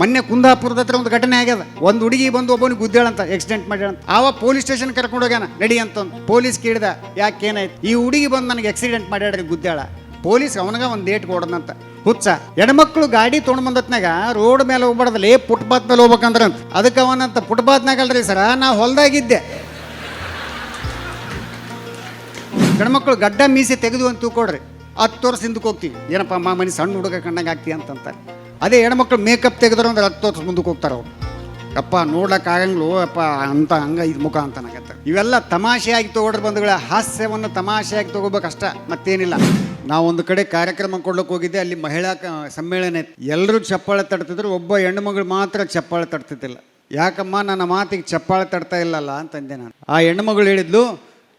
ಮೊನ್ನೆ ಕುಂದಾಪುರದ ಹತ್ರ ಒಂದು ಘಟನೆ ಆಗ್ಯದ. ಒಂದು ಹುಡುಗಿ ಬಂದು ಒಬ್ಬನಿಗೆ ಗುದ್ದೇಳಂತ ಆಕ್ಸಿಡೆಂಟ್ ಮಾಡ್ಯಾಳಂತ. ಆವ ಪೊಲೀಸ್ ಸ್ಟೇಷನ್ ಕರ್ಕೊಂಡು ಹೋಗ್ಯಾನ, ನಡಿ ಅಂತ ಪೊಲೀಸ್ ಕೇಳಿದ, ಯಾಕೆ ಏನಾಯ್ತು? ಈ ಹುಡುಗಿ ಬಂದು ನನಗೆ ಆಕ್ಸಿಡೆಂಟ್ ಮಾಡ್ಯಾಡ್ರಿ ಗುದ್ದಾಳ. ಪೊಲೀಸ್ ಅವನಗ ಒಂದು ಡೇಟ್ ಕೊಡದಂತ. ಹುಚ್ಚ. ಹೆಣ್ಮಕ್ಳು ಗಾಡಿ ತೊಗೊಂಡ್ ಬಂದತ್ನಾಗ ರೋಡ್ ಮೇಲೆ ಹೋಗ್ಬಾರ್ದಲ್ಲಿ ಫುಟ್ಪಾತ್ ಮೇಲೆ ಹೋಗ್ಬೇಕಂದ್ರ ಅದಕ್ಕೆ ಅವನಂತ ಫುಟ್ಪಾತ್ನಾಗ ಅಲ್ರಿ ಸರ, ನಾ ಹೊಲ್ದಾಗಿದ್ದೆ. ಹೆಣ್ಮಕ್ಳು ಗಡ್ಡ ಮೀಸೆ ತೆಗೆದು ಅಂತ ತಿಳ್ಕೊಡ್ರಿ ಹತ್ತು ವರ್ಷ ಹಿಂದಕ್ಕೆ ಹೋಗ್ತೀವಿ. ಏನಪ್ಪ ಮಾಮನಿ ಸಣ್ಣ ಹುಡುಗ ಕಂಡಂಗೆ ಆಗ್ತೀವಿ ಅಂತಂತಾರೆ ಅದೇ ಹೆಣ್ಮಕ್ಳು ಮೇಕಪ್ ತೆಗೆದ್ರು ಅಂದ್ರೆ ರಕ್ತ ಮುಂದಕ್ಕೆ ಹೋಗ್ತಾರೆ ಅವ್ರು. ಅಪ್ಪ ನೋಡ್ಲಕ್ಕೆ ಆಗಂಗ್ಲು ಅಪ್ಪ, ಅಂತ ಹಂಗ ಇದು ಮುಖ ಅಂತ ನಾಗತ್ತೆ ಇವೆಲ್ಲ ತಮಾಷೆಯಾಗಿ ತಗೊಂಡ್ರೆ ಬಂಧುಗಳ, ಹಾಸ್ಯವನ್ನು ತಮಾಷೆಯಾಗಿ ತೊಗೋಬೇಕಷ್ಟ ಮತ್ತೇನಿಲ್ಲ. ಒಂದು ಕಡೆ ಕಾರ್ಯಕ್ರಮ ಕೊಡ್ಲಿಕ್ಕೆ ಹೋಗಿದ್ದೆ, ಅಲ್ಲಿ ಮಹಿಳಾ ಸಮ್ಮೇಳನ ಇತ್ತು. ಎಲ್ಲರೂ ಚಪ್ಪಾಳೆ ತಡ್ತಿದ್ರು, ಒಬ್ಬ ಹೆಣ್ಣು ಮಗಳು ಮಾತ್ರ ಚಪ್ಪಾಳೆ ತಡ್ತಿದ್ದಿಲ್ಲ. ಯಾಕಮ್ಮ, ನನ್ನ ಮಾತಿಗೆ ಚಪ್ಪಾಳೆ ತಡ್ತಾ ಇಲ್ಲಲ್ಲ ಅಂತಂದೆ ನಾನು. ಆ ಹೆಣ್ಣು ಮಗಳು ಹೇಳಿದ್ಲು,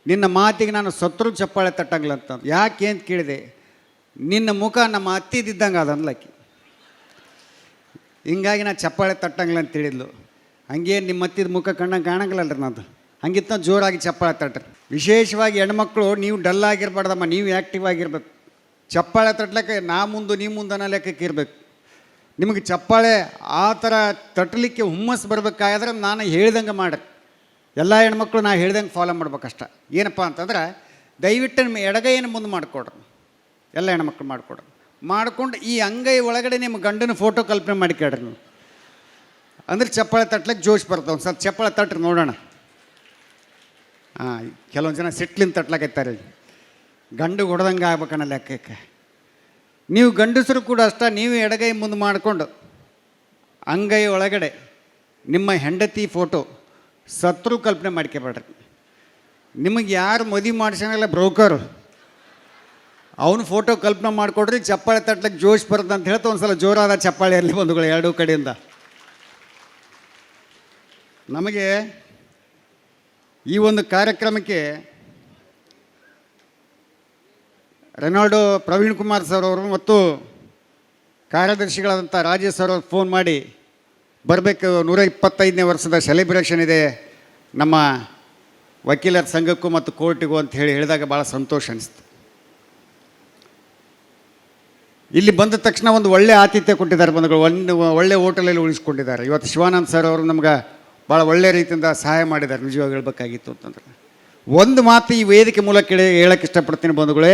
ನಿನ್ನ ಮಾತಿಗೆ ನಾನು ಸತ್ರು ಚಪ್ಪಾಳೆ ತಟ್ಟಂಗಿಲ್ಲ ಅಂತ. ಯಾಕೆ ಅಂತ ಕೇಳಿದೆ, ನಿನ್ನ ಮುಖ ನಮ್ಮ ಅತ್ತಿದ್ದಂಗೆ ಅದನ್ಲಕ್ಕಿ ಹಿಂಗಾಗಿ ನಾ ಚಪ್ಪಾಳೆ ತಟ್ಟಂಗಿಲ್ಲ ಅಂತ ಹೇಳಿದ್ಲು ಹಂಗೆ ನಿಮ್ಮ ಮತ್ತಿದ ಮುಖ ಕಣ್ಣಂಗೆ ಕಾಣಂಗಿಲ್ಲಲ್ರಿ ನಾನು ಹಂಗಿತ್ತ ಜೋರಾಗಿ ಚಪ್ಪಾಳೆ ತಟ್ಟ್ರಿ ವಿಶೇಷವಾಗಿ ಹೆಣ್ಮಕ್ಳು, ನೀವು ಡಲ್ ಆಗಿರ್ಬಾರ್ದಮ್ಮ, ನೀವು ಆ್ಯಕ್ಟಿವ್ ಆಗಿರ್ಬೇಕು. ಚಪ್ಪಾಳೆ ತಟ್ಲಕ್ಕೆ ನಾ ಮುಂದೆ, ನೀ ಮುಂದೆ ಅನ್ನೋ ಲೆಕ್ಕಕ್ಕೆ ಇರಬೇಕು. ನಿಮಗೆ ಚಪ್ಪಾಳೆ ಆ ಥರ ತಟ್ಟಲಿಕ್ಕೆ ಹುಮ್ಮಸ್ಸು ಬರಬೇಕಾದ್ರೆ ನಾನು ಹೇಳ್ದಂಗೆ ಮಾಡ್ರಿ ಎಲ್ಲ ಹೆಣ್ಮಕ್ಳು ನಾ ಹೇಳ್ದಂಗೆ ಫಾಲೋ ಮಾಡ್ಬೇಕಷ್ಟ. ಏನಪ್ಪ ಅಂತಂದ್ರೆ ದಯವಿಟ್ಟು ನಿಮ್ಮ ಎಡಗೈಯನ್ನು ಮುಂದೆ ಮಾಡಿಕೊಡ್ರಿ. ಎಲ್ಲ ಹೆಣ್ಮಕ್ಳು ಮಾಡಿಕೊಡ್ರಿ. ಮಾಡ್ಕೊಂಡು ಈ ಅಂಗೈ ಒಳಗಡೆ ನಿಮ್ಮ ಗಂಡನ ಫೋಟೋ ಕಲ್ಪನೆ ಮಾಡಿಕೊಡ್ರಿ ನೀವು. ಅಂದ್ರೆ ಚಪ್ಪಾಳೆ ತಟ್ಲಿಕ್ಕೆ ಜೋಶ್ ಬರ್ತಾವೆ ಒಂದು ಸ್ವಲ್ಪ ಚಪ್ಪಾಳೆ ತಟ್ರಿ ನೋಡೋಣ. ಹಾಂ ಕೆಲವೊಂದು ಜನ ಸಿಟ್ಲಿಂದ ತಟ್ಲಕೈತಾರೆ. ಗಂಡು ಹೊಡೆದಂಗೆ ಆಗ್ಬೇಕನ್ನ ಲೆಕ್ಕಕ್ಕೆ. ನೀವು ಗಂಡಸರು ಕೂಡ ಅಷ್ಟ, ನೀವು ಎಡಗೈ ಮುಂದೆ ಮಾಡಿಕೊಂಡು ಅಂಗೈ ಒಳಗಡೆ ನಿಮ್ಮ ಹೆಂಡತಿ ಫೋಟೋ ಸತ್ರು ಕಲ್ಪನೆ ಮಾಡ್ಕೊಬೇಡ್ರಿ ನಿಮಗೆ ಯಾರು ಮದುವೆ ಮಾಡಿಸ್ಯಾನಲ್ಲ ಬ್ರೋಕರು. ಅವನು ಫೋಟೋ ಕಲ್ಪನೆ ಮಾಡಿಕೊಡ್ರಿ, ಚಪ್ಪಾಳೆ ತಟ್ಲಿಕ್ಕೆ ಜೋಶ್ ಬರುತ್ತೆ ಅಂತ ಹೇಳ್ತಾ ಒಂದು ಸಲ ಜೋರಾದ ಚಪ್ಪಾಳೆ ಇರಲಿ ಬಂಧುಗಳು, ಎರಡೂ ಕಡೆಯಿಂದ. ನಮಗೆ ಈ ಒಂದು ಕಾರ್ಯಕ್ರಮಕ್ಕೆ ರೆನಾಲ್ಡೋ ಪ್ರವೀಣ್ ಕುಮಾರ್ ಸರ್ ಅವರು ಮತ್ತು ಕಾರ್ಯದರ್ಶಿಗಳಾದಂಥ ರಾಜೇಶ್ ಸರ್ ಅವರು ಫೋನ್ ಮಾಡಿ, ಬರಬೇಕು ನೂರ ಇಪ್ಪತ್ತೈದನೇ ವರ್ಷದ ಸೆಲೆಬ್ರೇಷನ್ ಇದೆ ನಮ್ಮ ವಕೀಲರ ಸಂಘಕ್ಕೂ ಮತ್ತು ಕೋರ್ಟಿಗೂ ಅಂತ ಹೇಳಿ ಹೇಳಿದಾಗ ಭಾಳ ಸಂತೋಷ ಅನಿಸ್ತು. ಇಲ್ಲಿ ಬಂದ ತಕ್ಷಣ ಒಂದು ಒಳ್ಳೆ ಆತಿಥ್ಯ ಕೊಟ್ಟಿದ್ದಾರೆ ಬಂಧುಗಳು. ಒಂದು ಒಳ್ಳೆ ಹೋಟೆಲಲ್ಲಿ ಉಳಿಸ್ಕೊಂಡಿದ್ದಾರೆ. ಇವತ್ತು ಶಿವಾನಂದ್ ಸರ್ ಅವರು ನಮ್ಗೆ ಭಾಳ ಒಳ್ಳೆ ರೀತಿಯಿಂದ ಸಹಾಯ ಮಾಡಿದ್ದಾರೆ. ನಿಜವಾಗಿ ಹೇಳಬೇಕಾಗಿತ್ತು ಅಂತಂದ್ರೆ. ಒಂದು ಮಾತು ಈ ವೇದಿಕೆ ಮೂಲಕ ಹೇಳಿ, ಹೇಳಕ್ಕೆ ಇಷ್ಟಪಡ್ತೀನಿ ಬಂಧುಗಳೇ.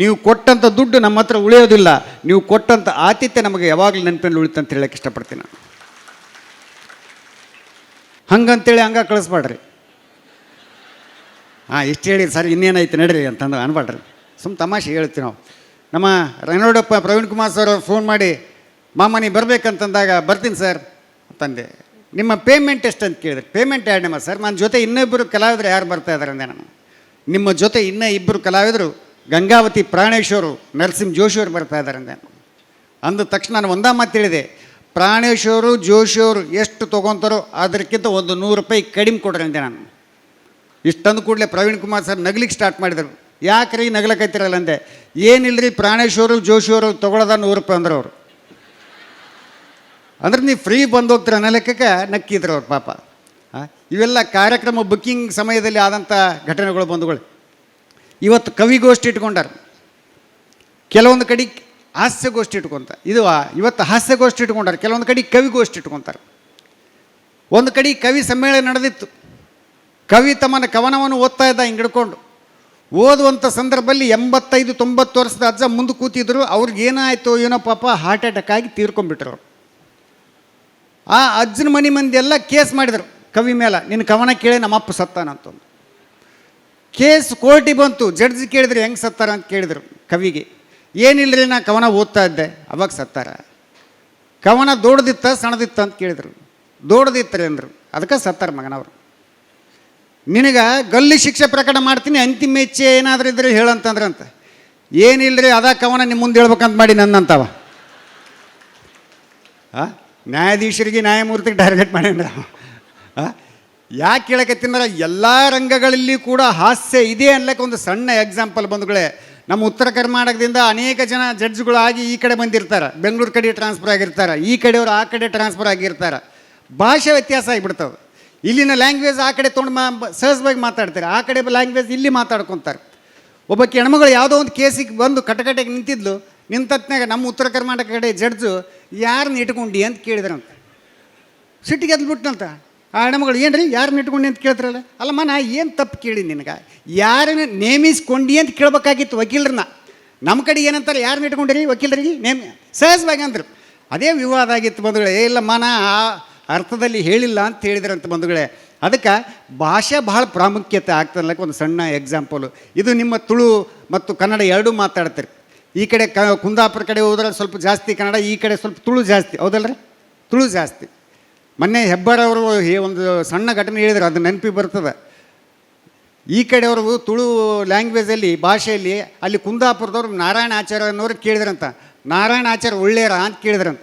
ನೀವು ಕೊಟ್ಟಂಥ ದುಡ್ಡು ನಮ್ಮ ಹತ್ರ ಉಳಿಯೋದಿಲ್ಲ. ನೀವು ಕೊಟ್ಟಂಥ ಆತಿಥ್ಯ ನಮಗೆ ಯಾವಾಗಲೂ ನೆನಪಿನಲ್ಲಿ ಉಳಿತಂತ ಹೇಳಕ್ಕೆ ಇಷ್ಟಪಡ್ತೀನಿ ನಾನು. ಹಂಗಂತೇಳಿ ಹಂಗ ಕಳಿಸ್ಬೇಡ್ರಿ. ಹಾಂ, ಇಷ್ಟು ಹೇಳಿ ಸರ್, ಇನ್ನೇನಾಯ್ತು ನಡ್ರಿ ಅಂತಂದು ಅನ್ಬೇಡ್ರಿ ಸುಮ್ಮ ತಮಾಷೆ ಹೇಳ್ತೀವಿ ನಾವು. ನಮ್ಮ ರೆನೋಡಪ್ಪ ಪ್ರವೀಣ್ ಕುಮಾರ್ ಸರ್ ಫೋನ್ ಮಾಡಿ, ಮಾಮ ನೀವು ಬರಬೇಕಂತಂದಾಗ ಬರ್ತೀನಿ ಸರ್. ಅಂತಂದೆ ನಿಮ್ಮ ಪೇಮೆಂಟ್ ಎಷ್ಟು ಅಂತ ಕೇಳಿದ್ರೆ. ಪೇಮೆಂಟ್ ಎರಡು ನಮ್ಮ ಸರ್, ನನ್ನ ಜೊತೆ ಇನ್ನಿಬ್ಬರು ಕಲಾವಿದರು ಯಾರು ಬರ್ತಾ ಇದ್ದಾರೆ ಅಂದೆ ನಾನು. ನಿಮ್ಮ ಜೊತೆ ಇನ್ನೂ ಇಬ್ಬರು ಕಲಾವಿದರು ಗಂಗಾವತಿ ಪ್ರಾಣೇಶ್ವರು ನರಸಿಂಹ ಜೋಶಿಯವರು ಬರ್ತಾ ಇದ್ದಾರೆ ಅಂದೆ ಅಂದ ತಕ್ಷಣ ನಾನು ಒಂದ ಮಾತು ಹೇಳಿದೆ ಪ್ರಾಣೇಶ್ವರು ಜೋಶಿಯವರು ಎಷ್ಟು ತೊಗೊತಾರೋ ಅದಕ್ಕಿಂತ ಒಂದು ನೂರು ರೂಪಾಯಿ ಕಡಿಮೆ ಕೊಡ್ರಿ, ಅಂದೆ ನಾನು. ಇಷ್ಟಂದು ಕೂಡಲೇ ಪ್ರವೀಣ್ ಕುಮಾರ್ ಸರ್ ನಗ್ಲಿಕ್ಕೆ ಸ್ಟಾರ್ಟ್ ಮಾಡಿದರು. ಯಾಕ್ರಿ ನಗಲಕೈತಿರಲ್ಲ ಅಂದೆ? ಏನಿಲ್ಲರಿ ಪ್ರಾಣೇಶ್ವರು, ಜೋಶಿಯವರು ತೊಗೊಳೋದ ನೂರು ರೂಪಾಯಿ ಅಂದ್ರೆ ಅವರು. ಅಂದ್ರೆ ನೀವು ಫ್ರೀ ಬಂದು ಹೋಗ್ತೀರ ಅನ್ನೋ ನಕ್ಕಿದ್ರು ಅವ್ರು ಪಾಪ. ಇವೆಲ್ಲ ಕಾರ್ಯಕ್ರಮ ಬುಕ್ಕಿಂಗ್ ಸಮಯದಲ್ಲಿ ಆದಂಥ ಘಟನೆಗಳು ಬಂಧುಗಳು. ಇವತ್ತು ಕವಿಗೋಷ್ಠಿ ಇಟ್ಕೊಂಡಾರ. ಕೆಲವೊಂದು ಕಡೆ ಹಾಸ್ಯಗೋಷ್ಠಿ ಇಟ್ಕೊಂತ. ಇದು ಇವತ್ತು ಹಾಸ್ಯಗೋಷ್ಠಿ ಇಟ್ಕೊಂಡಾರ. ಕೆಲವೊಂದು ಕಡೆ ಕವಿಗೋಷ್ಠಿ ಇಟ್ಕೊಂತಾರೆ. ಒಂದು ಕಡೆ ಕವಿ ಸಮ್ಮೇಳನ ನಡೆದಿತ್ತು. ಕವಿ ತಮ್ಮನ ಕವನವನ್ನು ಓದ್ತಾ ಇದ್ದ ಹಿಂಗೆ ಹಿಡ್ಕೊಂಡು. ಓದುವಂಥ ಸಂದರ್ಭದಲ್ಲಿ ಎಂಬತ್ತೈದು, ತೊಂಬತ್ತು ವರ್ಷದ ಅಜ್ಜ ಮುಂದೆ ಕೂತಿದ್ರು, ಅವ್ರಿಗೆ ಏನಾಯಿತು ಏನೋ ಪಾಪ ಹಾರ್ಟ್ ಅಟ್ಯಾಕ್ ಆಗಿ ತೀರ್ಕೊಂಡ್ಬಿಟ್ರು. ಆ ಅಜ್ಜನ ಮನೆ ಮಂದಿ ಎಲ್ಲ ಕೇಸ್ ಮಾಡಿದರು. ಕವಿ ಮೇಲೆ, ನಿನ್ನ ಕವನ ಕೇಳಿ ನಮ್ಮಪ್ಪ ಸತ್ತಾನಂತಂದು ಕೇಸ್ ಕೋರ್ಟಿಗೆ ಬಂತು, ಜಡ್ಜ್ ಕೇಳಿದ್ರು, ಹೆಂಗೆ ಸತ್ತಾರ ಅಂತ ಕೇಳಿದರು ಕವಿಗೆ. ಏನಿಲ್ಲರಿ ನಾ ಕವನ ಓದ್ತಾ ಇದ್ದೆ, ಅವಾಗ ಸತ್ತಾರ. ಕವನ ದೊಡ್ದಿತ್ತ ಸಣದಿತ್ತ ಅಂತ ಕೇಳಿದರು. ದೊಡ್ದಿತ್ತರಿ ಅಂದರು. ಅದಕ್ಕೆ ಸತ್ತಾರ ಮಗನವರು. ನಿನಗೆ ಗಲ್ಲಿ ಶಿಕ್ಷೆ ಪ್ರಕಟ ಮಾಡ್ತೀನಿ, ಅಂತಿಮ ಇಚ್ಛೆ ಏನಾದರೂ ಇದ್ರೆ ಹೇಳಂತಂದ್ರಂತ ಏನಿಲ್ಲರಿ ಅದ ಕವನ ನಿಮ್ಮ ಮುಂದೆ ಹೇಳ್ಬೇಕಂತ ಮಾಡಿ ನನ್ನಂತವ. ಆ? ನ್ಯಾಯಾಧೀಶರಿಗೆ ನ್ಯಾಯಮೂರ್ತಿಗೆ ಟಾರ್ಗೆಟ್ ಮಾಡ್ಯಾನ ಯಾಕೆ ಹೇಳಕತ್ತಿಂದ್ರೆ ಎಲ್ಲ ರಂಗಗಳಲ್ಲಿ ಕೂಡ ಹಾಸ್ಯ ಇದೆ ಅನ್ಲಕ್ಕೆ ಒಂದು ಸಣ್ಣ ಎಕ್ಸಾಂಪಲ್ ಬಂದುಗಳೇ ನಮ್ಮ ಉತ್ತರ ಕರ್ನಾಟಕದಿಂದ ಅನೇಕ ಜನ ಜಡ್ಜ್ಗಳಾಗಿ ಈ ಕಡೆ ಬಂದಿರ್ತಾರೆ. ಬೆಂಗಳೂರು ಕಡೆ ಟ್ರಾನ್ಸ್ಫರ್ ಆಗಿರ್ತಾರೆ. ಈ ಕಡೆಯವರು ಆ ಕಡೆ ಟ್ರಾನ್ಸ್ಫರ್ ಆಗಿರ್ತಾರೆ. ಭಾಷೆ ವ್ಯತ್ಯಾಸ ಆಗಿಬಿಡ್ತವೆ. ಇಲ್ಲಿನ ಲ್ಯಾಂಗ್ವೇಜ್ ಆ ಕಡೆ ತೊಗೊಂಡು ಮಾ ಸಹಜವಾಗಿ ಮಾತಾಡ್ತಾರೆ. ಆ ಕಡೆ ಲ್ಯಾಂಗ್ವೇಜ್ ಇಲ್ಲಿ ಮಾತಾಡ್ಕೊತಾರೆ. ಒಬ್ಬ ಕೆಣಮಗಳು ಯಾವುದೋ ಒಂದು ಕೇಸಿಗೆ ಬಂದು ಕಟಕಟೆಗೆ ನಿಂತಿದ್ಲು ನಿಂತತ್ನಾಗ ನಮ್ಮ ಉತ್ತರ ಕರ್ನಾಟಕ ಕಡೆ ಜಡ್ಜು ಯಾರನ್ನ ಇಟ್ಕೊಂಡಿ ಅಂತ ಕೇಳಿದ್ರಂತ. ಸಿಟ್ಟಿಗೆ ಎದ್ದು ಬಿಟ್ಟಂತ ಆ ಹೆಣ್ಮಗಳು ಏನು ರೀ ಯಾರನ್ನ ಇಟ್ಕೊಂಡು ಅಂತ ಕೇಳ್ತಾರಲ್ಲ? ಅಲ್ಲಮ್ಮ, ನಾ ಏನು ತಪ್ಪು ಕೇಳಿ ನಿನಗೆ? ಯಾರನ್ನ ನೇಮಿಸ್ಕೊಂಡು ಅಂತ ಕೇಳಬೇಕಾಗಿತ್ತು ವಕೀಲರನ್ನ. ನಮ್ಮ ಕಡೆ ಏನಂತಾರೆ ಯಾರನ್ನ ಇಟ್ಕೊಂಡಿರಿ ವಕೀಲರಿಗೆ ನೇಮ್ ಸಹಜವಾಗಿ ಅಂದರು. ಅದೇ ವಿವಾದ ಆಗಿತ್ತು ಬಂದ್ರೆ ಇಲ್ಲಮ್ಮ, ನಾ ಅರ್ಥದಲ್ಲಿ ಹೇಳಿಲ್ಲ ಅಂತ ಹೇಳಿದ್ರಂತ ಬಂಧುಗಳೇ, ಅದಕ್ಕೆ ಭಾಷೆ ಬಹಳ ಪ್ರಾಮುಖ್ಯತೆ ಆಗ್ತದಲ್ಲಕ್ಕೆ ಒಂದು ಸಣ್ಣ ಎಕ್ಸಾಂಪಲು ಇದು ನಿಮ್ಮ ತುಳು ಮತ್ತು ಕನ್ನಡ ಎರಡೂ ಮಾತಾಡ್ತಾರೆ. ಈ ಕಡೆ ಕ ಕುಂದಾಪುರ ಕಡೆ ಹೋದ್ರೆ ಸ್ವಲ್ಪ ಜಾಸ್ತಿ ಕನ್ನಡ, ಈ ಕಡೆ ಸ್ವಲ್ಪ ತುಳು ಜಾಸ್ತಿ, ಹೌದಲ್ರಿ? ತುಳು ಜಾಸ್ತಿ. ಮೊನ್ನೆ ಹೆಬ್ಬಾರವರು ಒಂದು ಸಣ್ಣ ಘಟನೆ ಹೇಳಿದ್ರು, ಅದು ನೆನಪಿ ಬರ್ತದೆ. ಈ ಕಡೆಯವರು ತುಳು ಲ್ಯಾಂಗ್ವೇಜಲ್ಲಿ ಭಾಷೆಯಲ್ಲಿ, ಅಲ್ಲಿ ಕುಂದಾಪುರದವ್ರು ನಾರಾಯಣ ಆಚಾರ್ಯ ಅನ್ನೋರು ಕೇಳಿದ್ರಂತ. ನಾರಾಯಣ ಆಚಾರ್ಯ ಒಳ್ಳೆಯರ ಅಂತ ಕೇಳಿದ್ರಂತ.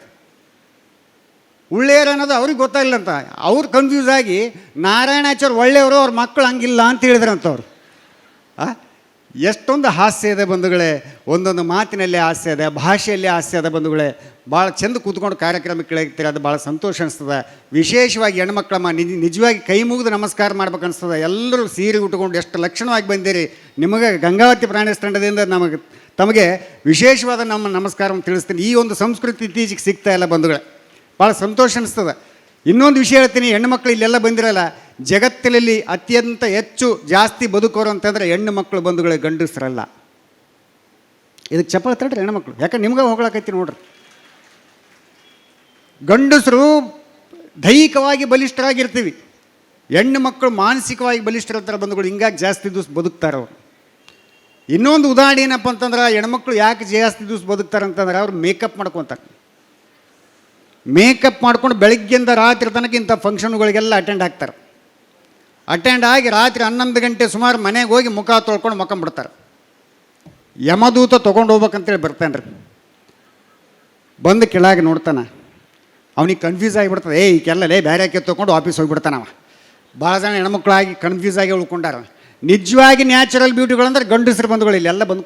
ಒಳ್ಳೆಯರ ಅನ್ನೋದು ಅವ್ರಿಗೆ ಗೊತ್ತಾಗಿಲ್ಲಂತ ಅವ್ರು ಕನ್ಫ್ಯೂಸ್ ಆಗಿ ನಾರಾಯಣಾಚಾರ್ಯ ಒಳ್ಳೆಯವರು, ಅವ್ರ ಮಕ್ಕಳು ಹಂಗಿಲ್ಲ ಅಂತ ಆ? ಎಷ್ಟೊಂದು ಹಾಸ್ಯ ಇದೆ ಬಂಧುಗಳೇ. ಒಂದೊಂದು ಮಾತಿನಲ್ಲಿ ಹಾಸ್ಯ ಇದೆ, ಭಾಷೆಯಲ್ಲಿ ಹಾಸ್ಯ ಇದೆ ಬಂಧುಗಳೇ. ಭಾಳ ಚೆಂದ ಕೂತ್ಕೊಂಡು ಕಾರ್ಯಕ್ರಮಕ್ಕೆ ಕೇಳಿರ್ತೀರ ಅದು ಭಾಳ ಸಂತೋಷ ಅನಿಸ್ತದೆ. ವಿಶೇಷವಾಗಿ ಹೆಣ್ಮಕ್ಳಮ್ಮ ನಿಜ, ನಿಜವಾಗಿ ಕೈ ಮುಗಿದು ನಮಸ್ಕಾರ ಮಾಡ್ಬೇಕು ಅನಿಸ್ತದೆ. ಎಲ್ಲರೂ ಸೀರೆ ಉಟ್ಕೊಂಡು ಎಷ್ಟು ಲಕ್ಷಣವಾಗಿ ಬಂದಿರಿ. ನಿಮಗೆ ಗಂಗಾವತಿ ಪ್ರಾಣಿ ತಂಡದಿಂದ ನಮಗೆ, ತಮಗೆ ವಿಶೇಷವಾದ ನಮ್ಮ ನಮಸ್ಕಾರವನ್ನು ತಿಳಿಸ್ತೀನಿ. ಈ ಒಂದು ಸಂಸ್ಕೃತಿ ಇತ್ತೀಚೆಗೆ ಸಿಗ್ತಾ ಇಲ್ಲ ಬಂಧುಗಳೇ. ಭಾಳ ಸಂತೋಷ ಅನಿಸ್ತದೆ. ಇನ್ನೊಂದು ವಿಷಯ ಹೇಳ್ತೀನಿ, ಹೆಣ್ಣು ಇಲ್ಲೆಲ್ಲ ಬಂದಿರಲ್ಲ, ಜಗತ್ತಿನಲ್ಲಿ ಅತ್ಯಂತ ಹೆಚ್ಚು ಜಾಸ್ತಿ ಬದುಕೋರು ಅಂತಂದರೆ ಹೆಣ್ಣು ಮಕ್ಕಳು ಬಂಧುಗಳು ಗಂಡಸರಲ್ಲ. ಇದಕ್ಕೆ ಚಪ್ಪಳ ತಡ್ರಿ ಹೆಣ್ಮಕ್ಳು ಯಾಕಂದ್ರೆ ನಿಮ್ಗೆ ಹೋಗ್ಲಾಕೈತಿ ನೋಡ್ರಿ. ಗಂಡಸರು ದೈಹಿಕವಾಗಿ ಬಲಿಷ್ಠರಾಗಿರ್ತೀವಿ. ಹೆಣ್ಣು ಮಕ್ಕಳು ಮಾನಸಿಕವಾಗಿ ಬಲಿಷ್ಠರಿರ್ತಾರೆ ಬಂಧುಗಳು, ಹಿಂಗಾಗಿ ಜಾಸ್ತಿ ದಿವಸ ಬದುಕ್ತಾರೆ ಅವರು. ಇನ್ನೊಂದು ಉದಾಹರಣೆ ಏನಪ್ಪ ಅಂತಂದ್ರೆ ಹೆಣ್ಮಕ್ಳು ಯಾಕೆ ಜಾಸ್ತಿ ದಿವಸ ಬದುಕ್ತಾರೆ ಅಂತಂದ್ರೆ, ಅವ್ರು ಮೇಕಪ್ ಮಾಡ್ಕೊತಾರೆ. ಮೇಕಪ್ ಮಾಡ್ಕೊಂಡು ಬೆಳಗ್ಗೆಯಿಂದ ರಾತ್ರಿ ತನಕ ಇಂಥ ಫಂಕ್ಷನ್ಗಳಿಗೆಲ್ಲ ಅಟೆಂಡ್ ಆಗ್ತಾರೆ. ಅಟೆಂಡ್ ಆಗಿ ರಾತ್ರಿ ಹನ್ನೊಂದು ಗಂಟೆ ಸುಮಾರು ಮನೆಗೆ ಹೋಗಿ ಮುಖ ತೊಳ್ಕೊಂಡು ಮಕ್ಕಂಬಿಡ್ತಾರೆ ಯಮದೂತ ತೊಗೊಂಡು ಹೋಗ್ಬೇಕಂತೇಳಿ ಬರ್ತಾನೆ ರೀ ಬಂದು ಕೆಳಗೆ ನೋಡ್ತಾನೆ. ಅವನಿಗೆ ಕನ್ಫ್ಯೂಸ್ ಆಗಿಬಿಡ್ತದೆ. ಏ ಈಗೆಲ್ಲಲೇ ಬೇರೆ ಆಕೆ ತೊಗೊಂಡು ಆಫೀಸ್ ಹೋಗಿಬಿಡ್ತಾನವ ಭಾಳ ಜನ ಹೆಣ್ಮಕ್ಳಾಗಿ ಕನ್ಫ್ಯೂಸ್ ಆಗಿ ಉಳ್ಕೊಂಡಾರ. ನಿಜವಾಗಿ ನ್ಯಾಚುರಲ್ ಬ್ಯೂಟಿಗಳಂದ್ರೆ ಗಂಡಸರು ಬಂಧುಗಳು ಎಲ್ಲ ಬಂದು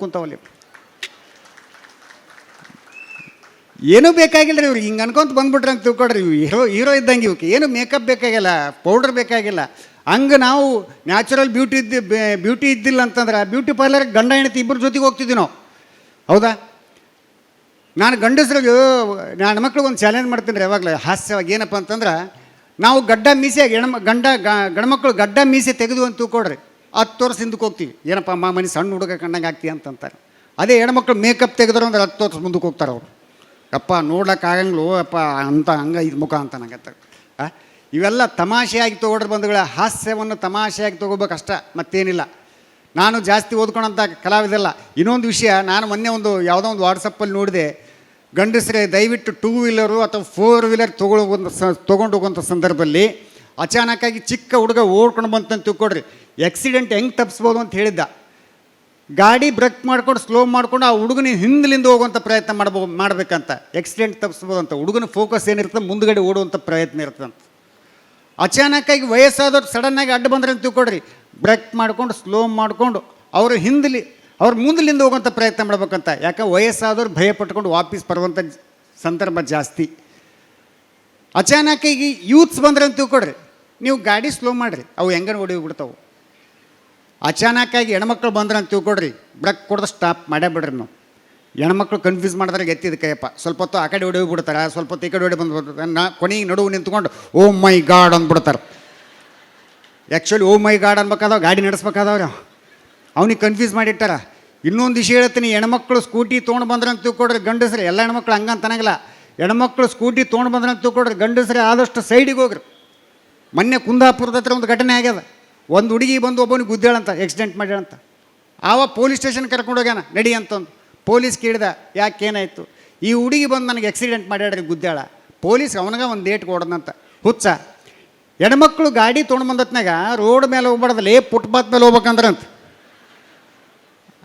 ಏನೂ ಬೇಕಾಗಿಲ್ಲ ರೀ ಇವ್ರಿಗೆ ಹಿಂಗೆ ಅನ್ಕೊಂತ ಬಂದ್ಬಿಟ್ರೆ ಅಂತ ತಿಳ್ಕೊಡ್ರಿ ಹೀರೋ ಹೀರೋ ಇದ್ದಂಗೆ ಇವಕ್ಕೆ ಏನು ಮೇಕಪ್ ಬೇಕಾಗಿಲ್ಲ ಪೌಡ್ರ್ ಬೇಕಾಗಿಲ್ಲ. ಹಂಗೆ ನಾವು ನ್ಯಾಚುರಲ್ ಬ್ಯೂಟಿ ಇದ್ದು ಬ್ಯೂಟಿ ಇದ್ದಿಲ್ಲ ಅಂತಂದ್ರೆ ಬ್ಯೂಟಿ ಪಾರ್ಲರ್ ಗಂಡ, ಹೆಂಡತಿ ಇಬ್ಬರ ಜೊತೆಗೆ ಹೋಗ್ತಿದ್ವಿ ನಾವು. ಹೌದಾ? ನಾನು ಗಂಡಸ್ರಿಗೆ ನಾನು ಮಕ್ಳಿಗೆ ಒಂದು ಚಾಲೆಂಜ್ ಮಾಡ್ತೀನಿ ರೀ ಯಾವಾಗಲೇ. ಹಾಸ್ಯವಾಗಿ ಏನಪ್ಪ ಅಂತಂದ್ರೆ, ನಾವು ಗಡ್ಡ ಮೀಸೆ ಹೆಣ್ಮ, ಗಂಡ ಗಂಡ್ಮಕ್ಳು ಗಡ್ಡ ಮೀಸೆ ತೆಗೆದು ಅಂತ ತಿಳ್ಕೊಡ್ರಿ ಹತ್ತು ವರ್ಷ ಹಿಂದಕ್ಕೆ ಹೋಗ್ತೀವಿ. ಏನಪ್ಪ, ಅಮ್ಮ ಮನೆ ಸಣ್ಣ ಹುಡುಗ ಕಂಡಂಗೆ ಆಗ್ತೀವಿ ಅಂತಂತಾರೆ. ಅದೇ ಹೆಣ್ಮಕ್ಳು ಮೇಕಪ್ ತೆಗೆದ್ರು ಅಂದ್ರೆ ಹತ್ತು ವರ್ಷ ಮುಂದಕ್ಕೆ ಹೋಗ್ತಾರೆ ಅವರು. ಅಪ್ಪ ನೋಡೋಕ್ಕಾಗಂಗಿಲ್ಲ ಅಪ್ಪ ಅಂತ ಹಂಗೆ ಇದು ಮುಖ ಅಂತ ನಂಗೆ ಆ? ಇವೆಲ್ಲ ತಮಾಷೆಯಾಗಿ ತೊಗೊಂಡ್ರೆ ಬಂಧುಗಳ, ಹಾಸ್ಯವನ್ನು ತಮಾಷೆಯಾಗಿ ತೊಗೋಬೇಕು ಅಷ್ಟ, ಮತ್ತೇನಿಲ್ಲ. ನಾನು ಜಾಸ್ತಿ ಓದ್ಕೊಳಂಥ ಕಲಾವಿದಲ್ಲ ಇನ್ನೊಂದು ವಿಷಯ, ನಾನು ಮೊನ್ನೆ ಒಂದು, ಯಾವುದೋ ಒಂದು ವಾಟ್ಸಪ್ಪಲ್ಲಿ ನೋಡಿದೆ, ಗಂಡಸರೇ, ದಯವಿಟ್ಟು ಟೂ ವೀಲರು ಅಥವಾ ಫೋರ್ ವೀಲರ್ ತೊಗೊಳ್ಳೋವಂಥ ಸ ತೊಗೊಂಡು ಹೋಗುವಂಥ ಸಂದರ್ಭದಲ್ಲಿ ಅಚಾನಕ್ಕಾಗಿ ಚಿಕ್ಕ ಹುಡುಗ ಓಡ್ಕೊಂಡು ಬಂತಂತ ತಿಳ್ಕೊಡ್ರಿ ಆಕ್ಸಿಡೆಂಟ್ ಹೆಂಗೆ ತಪ್ಪಿಸ್ಬೋದು ಅಂತ ಹೇಳಿದ್ದ. ಗಾಡಿ ಬ್ರೇಕ್ ಮಾಡ್ಕೊಂಡು, ಸ್ಲೋ ಮಾಡ್ಕೊಂಡು ಆ ಹುಡುಗನ ಹಿಂದಲಿಂದ ಹೋಗುವಂಥ ಪ್ರಯತ್ನ ಮಾಡ್ಬೋ, ಮಾಡಬೇಕಂತ ಎಕ್ಸಿಡೆಂಟ್ ತಪ್ಪಿಸ್ಬೋದು ಅಂತ ಹುಡುಗನ ಫೋಕಸ್ ಏನಿರ್ತದೆ ಮುಂದ್ಗಡೆ ಓಡುವಂಥ ಪ್ರಯತ್ನ ಇರ್ತದಂತ ಅಚಾನಕ್ಕಾಗಿ ವಯಸ್ಸಾದವ್ರು ಸಡನ್ನಾಗಿ ಅಡ್ಡ ಬಂದ್ರೆ ಅಂತ ತಿಳ್ಕೊಡ್ರಿ ಬ್ರೇಕ್ ಮಾಡ್ಕೊಂಡು, ಸ್ಲೋ ಮಾಡಿಕೊಂಡು, ಅವರು ಹಿಂದಲಿ, ಅವ್ರ ಮುಂದಲಿಂದ ಹೋಗುವಂಥ ಪ್ರಯತ್ನ ಮಾಡ್ಬೇಕಂತ. ಯಾಕೆ, ವಯಸ್ಸಾದವ್ರು ಭಯ ಪಟ್ಕೊಂಡು ವಾಪಸ್ ಬರುವಂಥ ಸಂದರ್ಭ ಜಾಸ್ತಿ. ಅಚಾನಕ್ಕಾಗಿ ಯೂತ್ಸ್ ಬಂದ್ರೆ ಅಂತ ತಿಳ್ಕೊಡ್ರಿ ನೀವು ಗಾಡಿ ಸ್ಲೋ ಮಾಡಿರಿ, ಅವು ಹೆಂಗನ ಹೊಡಿಯೋಗ್ಬಿಡ್ತಾವೆ ಬಿಡ್ತಾವೆ ಅಚಾನಕ್ಕಾಗಿ ಹೆಣ್ಮಕ್ಳು ಬಂದ್ರೆ ಅಂತ ತಿಳ್ಕೊಡ್ರಿ. ಬ್ರಕ್ ಕೊಡ್ದು ಸ್ಟಾಪ್ ಮಾಡೇ ಬಿಡ್ರಿ ನಾವು. ಹೆಣ್ಮಕ್ಳು ಕನ್ಫ್ಯೂಸ್ ಮಾಡಿದ್ರೆ ಎತ್ತಿದ ಕೈಯಪ್ಪ. ಸ್ವಲ್ಪ ಹೊತ್ತು ಆ ಕಡೆ ಹೊಡಿ ಬಿಡ್ತಾರೆ ಸ್ವಲ್ಪ ಹೊತ್ತು ಈ ಕಡೆ ಹೊಡಿ ಬಂದು ನಾ ಕೊನೆಗೆ ನಡುವು ನಿಂತ್ಕೊಂಡು, ಓ ಮೈ ಗಾಡ್ ಅಂದ್ಬಿಡ್ತಾರೆ. ಆ್ಯಕ್ಚುಲಿ ಓ ಮೈ ಗಾಡ್ ಅನ್ಬೇಕಾದವ ಗಾಡಿ ನಡೆಸ್ಬೇಕಾದವ್ರು. ಅವ್ನಿಗೆ ಕನ್ಫ್ಯೂಸ್ ಮಾಡಿಟ್ಟಾರ. ಇನ್ನೊಂದು ವಿಷಯ ಹೇಳ್ತೀನಿ, ಹೆಣ್ಮಕ್ಳು ಸ್ಕೂಟಿ ತೊಗೊಂಡು ಬಂದ್ರೆ ಅಂತ ತಿಳ್ಕೊಡ್ರಿ, ಗಂಡಸ್ರೆ, ಎಲ್ಲ ಹೆಣ್ಮಕ್ಳು ಹಂಗಂತ ಅನ್ನಂಗಿಲ್ಲ. ಹೆಣ್ಮಕ್ಳು ಸ್ಕೂಟಿ ತೊಗೊಂಡು ಬಂದ್ರೆ ಅಂತ ತಿಳ್ಕೊಡ್ರಿ, ಗಂಡಸ್ರೆ ಆದಷ್ಟು ಸೈಡಿಗೆ ಹೋಗ್ರಿ. ಮೊನ್ನೆ ಕುಂದಾಪುರದ ಹತ್ರ ಒಂದು ಘಟನೆ ಆಗ್ಯದ. ಒಂದು ಹುಡುಗಿ ಬಂದು ಒಬ್ಬನಿಗೆ ಗುದ್ದೇಳಂತ ಆಕ್ಸಿಡೆಂಟ್ ಮಾಡ್ಯಾಳಂತ. ಆವ ಪೊಲೀಸ್ ಸ್ಟೇಷನ್ ಕರ್ಕೊಂಡು ಹೋಗ್ಯಾನ, ನಡಿ ಅಂತಂದು. ಪೊಲೀಸ್ ಕೇಳಿದ, ಯಾಕೆ ಏನಾಯಿತು? ಈ ಹುಡುಗಿ ಬಂದು ನನಗೆ ಆಕ್ಸಿಡೆಂಟ್ ಮಾಡ್ಯಾಡ್ರಿ ಗುದ್ದಾಳ. ಪೊಲೀಸ್ ಅವನಿಗೆ ಒಂದು ಡೇಟ್ ಕೊಡದಂತ. ಹುಚ್ಚ. ಹೆಣ್ಮಕ್ಳು ಗಾಡಿ ತೊಗೊಂಡು ಬಂದತ್ನಾಗ ರೋಡ್ ಮೇಲೆ ಹೋಗ್ಬಾರ್ದಲ್ಲ ಏ ಫುಟ್ಪಾತ್ ಮೇಲೆ ಹೋಗ್ಬೇಕಂದ್ರಂತ.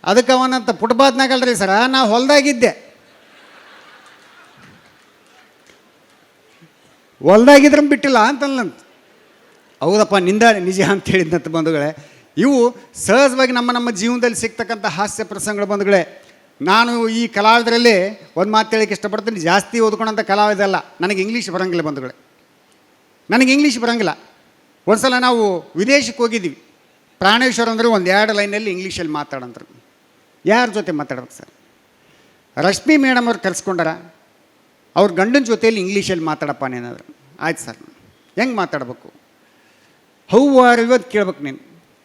ಅದಕ್ಕೆ ಅವನಂತ ಫುಟ್ಪಾತ್ನಾಗಲ್ರಿ ಸರ, ನಾ ಹೊಲ್ದಾಗಿದ್ದೆ. ಹೊಲ್ದಾಗಿದ್ರೆ ಬಿಟ್ಟಿಲ್ಲ ಅಂತಲ್ಲಂತ ಹೌದಪ್ಪ ನಿಂದ ನಿಜ ಅಂತ ಹೇಳಿದಂಥ ಬಂಧುಗಳೇ. ಇವು ಸಹಜವಾಗಿ ನಮ್ಮ ನಮ್ಮ ಜೀವನದಲ್ಲಿ ಸಿಗ್ತಕ್ಕಂಥ ಹಾಸ್ಯ ಪ್ರಸಂಗಗಳು ಬಂಧುಗಳೇ. ನಾನು ಈ ಕಲಾವಿದರಲ್ಲಿ ಒಂದು ಮಾತು ಹೇಳಕ್ಕೆ ಇಷ್ಟಪಡ್ತೀನಿ. ಜಾಸ್ತಿ ಓದ್ಕೊಂಡಂಥ ಕಲಾವಿದಲ್ಲ ನನಗೆ ಇಂಗ್ಲೀಷ್ ಬರೋಂಗಿಲ್ಲ ಬಂಧುಗಳೇ. ನನಗೆ ಇಂಗ್ಲೀಷ್ ಬರೋಂಗಿಲ್ಲ. ಒಂದು ಸಲ ನಾವು ವಿದೇಶಕ್ಕೆ ಹೋಗಿದ್ದೀವಿ. ಪ್ರಾಣೇಶ್ವರ ಅಂದರೆ ಒಂದು ಎರಡು ಲೈನಲ್ಲಿ ಇಂಗ್ಲೀಷಲ್ಲಿ ಮಾತಾಡಂದ್ರು ಯಾರ ಜೊತೆ ಮಾತಾಡ್ಬೇಕು ಸರ್? ರಶ್ಮಿ ಮೇಡಮ್ ಅವ್ರು ಕರೆಸ್ಕೊಂಡಾರ? ಅವ್ರ ಗಂಡನ ಜೊತೆಯಲ್ಲಿ ಇಂಗ್ಲೀಷಲ್ಲಿ ಮಾತಾಡಪ್ಪ ನೇನಾದ್ರು ಆಯ್ತು ಸರ್. ಹೆಂಗೆ ಮಾತಾಡ್ಬೇಕು? ಹೌ ಆರ್ ಯು ಅಂತ ಕೇಳ್ಬೇಕು ನೀನು.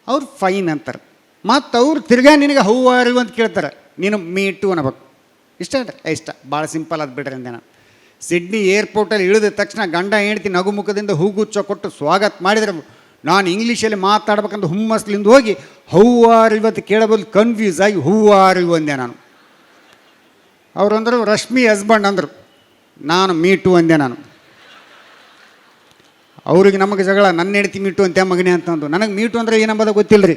ಅವ್ರು ಫೈನ್ ಅಂತಾರೆ. ಮತ್ತು ಅವ್ರು ತಿರ್ಗಾ ನಿನಗೆ ಹೌ ಆರ್ ಅಂತ ಕೇಳ್ತಾರೆ. ನೀನು ಮೀಟು ಅನ್ನಬೇಕು ಇಷ್ಟ ಇಷ್ಟ. ಭಾಳ ಸಿಂಪಲ್ ಅದು ಬಿಡ್ರಿ ಅಂದೆ ನಾನು. ಸಿಡ್ನಿ ಏರ್ಪೋರ್ಟಲ್ಲಿ ಇಳಿದ ತಕ್ಷಣ ಗಂಡ ಹೆಂಡ್ತಿ ನಗುಮುಖದಿಂದ ಹೂಗುಚ್ಚ ಕೊಟ್ಟು ಸ್ವಾಗತ ಮಾಡಿದ್ರೆ. ನಾನು ಇಂಗ್ಲೀಷಲ್ಲಿ ಮಾತಾಡ್ಬೇಕಂತ ಹುಮ್ಮಸ್ಲಿಂದ ಹೋಗಿ ಹೌ ಆರ್ ಯು ಅಂತ ಕೇಳಬಲ್ಲ ಕನ್ಫ್ಯೂಸ್ ಆಗಿ ಹೂ ಆರ್ ಯು ಅಂದೆ ನಾನು. ಅವ್ರಂದರು ರಶ್ಮಿ ಹಸ್ಬೆಂಡ್ ಅಂದರು. ನಾನು ಮೀಟು ಅಂದೆ ನಾನು. ಅವ್ರಿಗೆ ನಮಗೆ ಜಗಳ ನನ್ನ ಹೆಂಡತಿ ಮೀಟು ಅಂತ ಮಗನೇ ಅಂತಂದು ನನಗೆ ಮೀಟು ಅಂದರೆ ಏನಂಬುದು ಗೊತ್ತಿಲ್ಲ ರೀ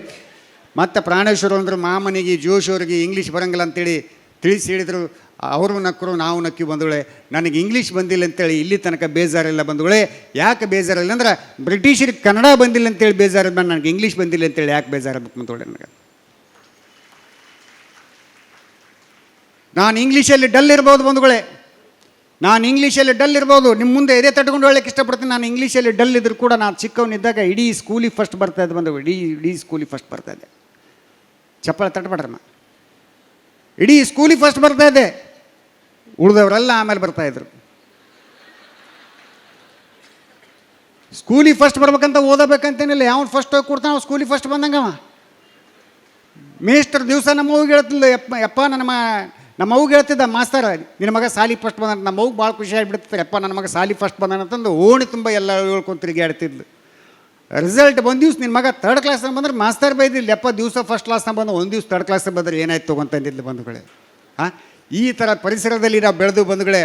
ಮತ್ತು ಪ್ರಾಣೇಶ್ವರ ಅಂದರು ಮಾಮನಿಗೆ ಜೋಶವ್ರಿಗೆ ಇಂಗ್ಲೀಷ್ ಬರಂಗಿಲ್ಲ ಅಂತೇಳಿ ತಿಳಿಸಿ ಹೇಳಿದರು. ಅವರು ನಕ್ಕರು ನಾವು ನಕ್ಕಿ ಬಂದಳೆ ನನಗೆ ಇಂಗ್ಲೀಷ್ ಬಂದಿಲ್ಲ ಅಂತೇಳಿ ಇಲ್ಲಿ ತನಕ ಬೇಜಾರಿಲ್ಲ ಬಂದವಳೆ. ಯಾಕೆ ಬೇಜಾರಿಲ್ಲ ಅಂದ್ರೆ ಬ್ರಿಟಿಷರಿಗೆ ಕನ್ನಡ ಬಂದಿಲ್ಲ ಅಂತೇಳಿ ಬೇಜಾರದ ಮೇಲೆ ನನಗೆ ಇಂಗ್ಲೀಷ್ ಬಂದಿಲ್ಲ ಅಂತೇಳಿ ಯಾಕೆ ಬೇಜಾರಾಗಬೇಕು ಬಂದವಳೆ ನನಗೆ. ನಾನು ಇಂಗ್ಲೀಷಲ್ಲಿ ಡಲ್ ಇರ್ಬೋದು ಬಂಧುಗಳೇ ನಾನು ಇಂಗ್ಲೀಷಲ್ಲಿ ಡಲ್ ಇರ್ಬೋದು. ನಿಮ್ಮ ಮುಂದೆ ಎದೆ ತಟ್ಕೊಂಡು ಹೇಳಕ್ಕೆ ಇಷ್ಟಪಡ್ತೀನಿ. ನಾನು ಇಂಗ್ಲೀಷಲ್ಲಿ ಡಲ್ ಇದ್ರೂ ಕೂಡ ನಾನು ಚಿಕ್ಕವನಿದ್ದಾಗ ಇಡೀ ಸ್ಕೂಲಿಗೆ ಫಸ್ಟ್ ಬರ್ತಾ ಇದ್ದೆ, ಬಂದು ಇಡೀ ಇಡೀ ಸ್ಕೂಲಿಗೆ ಫಸ್ಟ್ ಬರ್ತಾ ಇದ್ದೆ. ಚಪ್ಪಳ ತಟ್ಬೇಡ್ರಮ್ಮ ಇಡೀ ಸ್ಕೂಲಿಗೆ ಫಸ್ಟ್ ಬರ್ತಾ ಇದ್ದೆ. ಉಳಿದವರೆಲ್ಲ ಆಮೇಲೆ ಬರ್ತಾ ಇದ್ರು. ಸ್ಕೂಲಿಗೆ ಫಸ್ಟ್ ಬರ್ಬೇಕಂತ ಓದಬೇಕಂತೇನಿಲ್ಲ. ಯಾವ ಫಸ್ಟ್ ಹೋಗಿ ಕೊಡ್ತಾನೆ ಅವ್ನು ಸ್ಕೂಲಿಗೆ ಫಸ್ಟ್ ಬಂದಂಗವ. ಮೇಸ್ಟರ್ ದಿವಸ ನಮ್ಮ ಹೋಗಿ ಹೇಳ್ತಿಲ್ಲ ಯಪ್ಪ ಯಪ್ಪ ನನ್ನ ಮ ನಮ್ಮ ಅವ್ಗೆ ಹೇಳ್ತಿದ್ದ, ಮಾಸ್ತರ, ನಿನ್ನ ಮಗ ಸಾಲಿ ಫಸ್ಟ್ ಬಂದ ನಮ್ಮ ಅವ್ಗೆ ಭಾಳ ಖುಷಿ ಆಗಿಬಿಡ್ತಾರೆ ಅಪ್ಪ ನನ್ನ ಮಗ ಸಾಲಿ ಫಸ್ಟ್ ಬಂದಾನ ಅಂತಂದು ಓಣಿ ತುಂಬ ಎಲ್ಲ ಹೇಳ್ಕೊಂಡು ತಿರುಗಾಡ್ತಿದ್ಲು ರಿಸಲ್ಟ್ ಒಂದು ದಿವ್ಸ ನಿನ್ನ ಮಗ ತರ್ಡ್ ಕ್ಲಾಸ್ನಾಗ ಬಂದ್ರೆ ಮಾಸ್ತರ್ ಬೈದಿಲ್ಲ ಯಪ್ಪ ದಿವಸ ಫಸ್ಟ್ ಕ್ಲಾಸ್ನಾಗ ಬಂದು ಒಂದು ದಿವ್ಸ ತರ್ಡ್ ಕ್ಲಾಸ್ನಾಗ ಬಂದ್ರೆ ಏನಾಯ್ತು ಅಂತಂದಿದ್ದು ಬಂಧುಗಳೇ? ಹಾಂ ಈ ಥರ ಪರಿಸರದಲ್ಲಿ ನಾವು ಬೆಳೆದು ಬಂಧುಗಳೇ